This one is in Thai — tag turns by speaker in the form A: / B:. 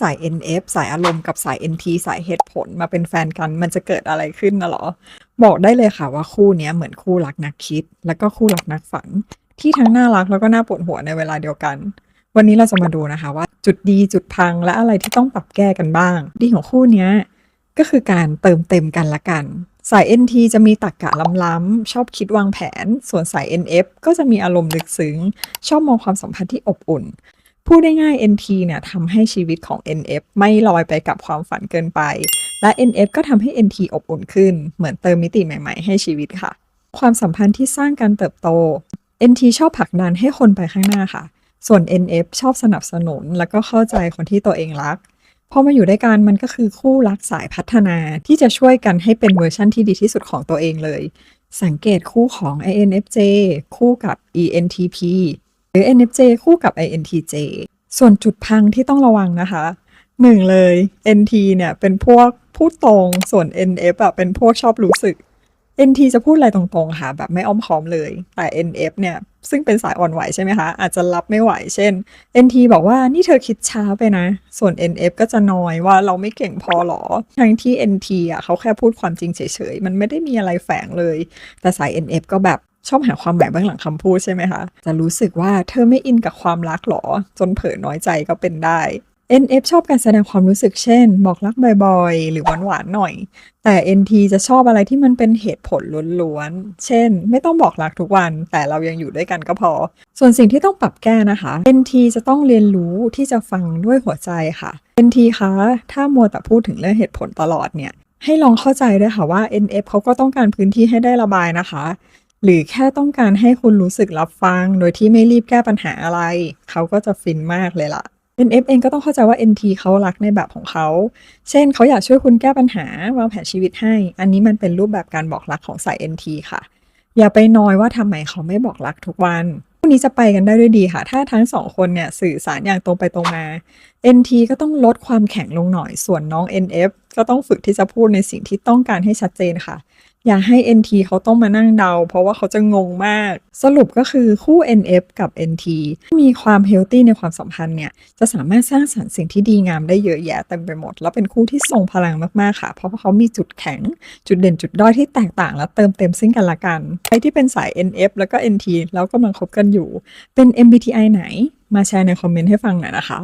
A: สาย NF สายอารมณ์กับสาย NT สายเหตุผลมาเป็นแฟนกัน มันจะเกิดอะไรขึ้นนะเหรอ บอกได้เลยค่ะว่าคู่นี้เหมือนคู่รักนักคิด แล้วก็คู่รักนักฝัน ที่ทั้งน่ารักแล้วก็น่าปวดหัวในเวลาเดียวกัน วันนี้เราจะมาดูนะคะว่า จุดดีจุดพังและอะไรที่ต้องปรับแก้กันบ้าง ดีของคู่นี้ก็คือการเติมเต็มกันละกัน สาย NT จะมีตรรกะล้ำๆ ชอบคิดวางแผน ส่วนสาย NF ก็จะมีอารมณ์ลึกซึ้ง ชอบมองความสัมพันธ์ที่อบอุ่น พูดได้ง่าย NT เนี่ยทำให้ชีวิตของ NF ไม่ลอยไปกับความฝันเกินไป และ NF ก็ทำให้ NT อบอุ่นขึ้น เหมือนเติมมิติใหม่ ๆ ให้ชีวิตค่ะ ความสัมพันธ์ที่สร้างการเติบโต NT ชอบผลักดันให้คนไปข้างหน้าค่ะ ส่วน NF ชอบสนับสนุน แล้วก็เข้าใจคนที่ตัวเองรักพอมาอยู่ด้วยกันมันก็คือคู่รักสายพัฒนาที่จะช่วยกันให้เป็นเวอร์ชั่นที่ดีที่สุดของตัวเองเลย สังเกตคู่ของ INFJ คู่กับ ENTP หรือ NFJ คู่กับ INTJ ส่วนจุดพังที่ต้องระวังนะคะหนึ่งเลย NT เนี่ยเป็นพวกพูดตรงส่วน NF อะเป็นพวกชอบรู้สึก NT จะพูดอะไรตรงๆค่ะแบบไม่อ้อมค้อมเลย แต่ NF เนี่ยซึ่งเป็นสายอ่อนไหวใช่ไหมคะ อาจจะรับไม่ไหว เช่น NT บอกว่านี่เธอคิดช้าไปนะ ส่วน NF ก็จะนอยว่าเราไม่เก่งพอหรอ ทั้งที่ NT อะเขาแค่พูดความจริงเฉยๆ มันไม่ได้มีอะไรแฝงเลย แต่สาย NF ก็แบบ ชอบหาความแบบเบื้องหลังคำพูดใช่ไหมคะ จะรู้สึกว่าเธอไม่อินกับความรักหรอ จนเผลอน้อยใจก็เป็นได้ NF ชอบการแสดงความรู้สึกเช่น บอกรักบ่อยๆ หรือหวานๆหน่อย แต่ NT จะชอบอะไรที่มันเป็นเหตุผลล้วนๆ เช่น ไม่ต้องบอกรักทุกวัน แต่เรายังอยู่ด้วยกันก็พอ ส่วนสิ่งที่ต้องปรับแก้นะคะ NT จะต้องเรียนรู้ที่จะฟังด้วยหัวใจค่ะ NT คะถ้ามัวแต่พูดถึงเรื่องเหตุผลตลอดเนี่ยให้ลองเข้าใจด้วยค่ะว่า NF เขาก็ต้องการพื้นที่ให้ได้ระบายนะคะ หรือแค่ต้องการให้คุณรู้สึกรับฟัง โดยที่ไม่รีบแก้ปัญหาอะไร เขาก็จะฟินมากเลยล่ะ NF เองก็ต้องเข้าใจว่า NT เขารักในแบบของเขา เช่นเขาอยากช่วยคุณแก้ปัญหาวางแผนชีวิตให้ อันนี้มันเป็นรูปแบบการบอกรักของสาย NT ค่ะ อย่าไปนอยว่าทำไมเขาไม่บอกรักทุกวันพวกนี้จะไปกันได้ด้วยดีค่ะ ถ้าทั้งสองคนเนี่ยสื่อสารอย่างตรงไปตรงมา NT ก็ต้องลดความแข็งลงหน่อย ส่วนน้อง NF ก็ต้องฝึกที่จะพูดในสิ่งที่ต้องการให้ชัดเจนค่ะ อย่าให้ NT เขาต้องมานั่งเดา เพราะว่าเขาจะงงมาก สรุปก็คือคู่ NF กับ NT มีความเฮลตี้ในความสัมพันธ์เนี่ย จะสามารถสร้างสรรค์สิ่งที่ดีงามได้เยอะแยะเต็มไปหมด แล้วเป็นคู่ที่ทรงพลังมากๆค่ะ เพราะว่าเขามีจุดแข็ง จุดเด่นจุดด้อยที่แตกต่างและเติมเต็มซึ่งกันและกัน ใครที่เป็นสาย NF แล้วก็ NT แล้วกำลังคบกันอยู่ เป็น MBTI ไหน มาแชร์ในคอมเมนต์ให้ฟังหน่อยนะคะ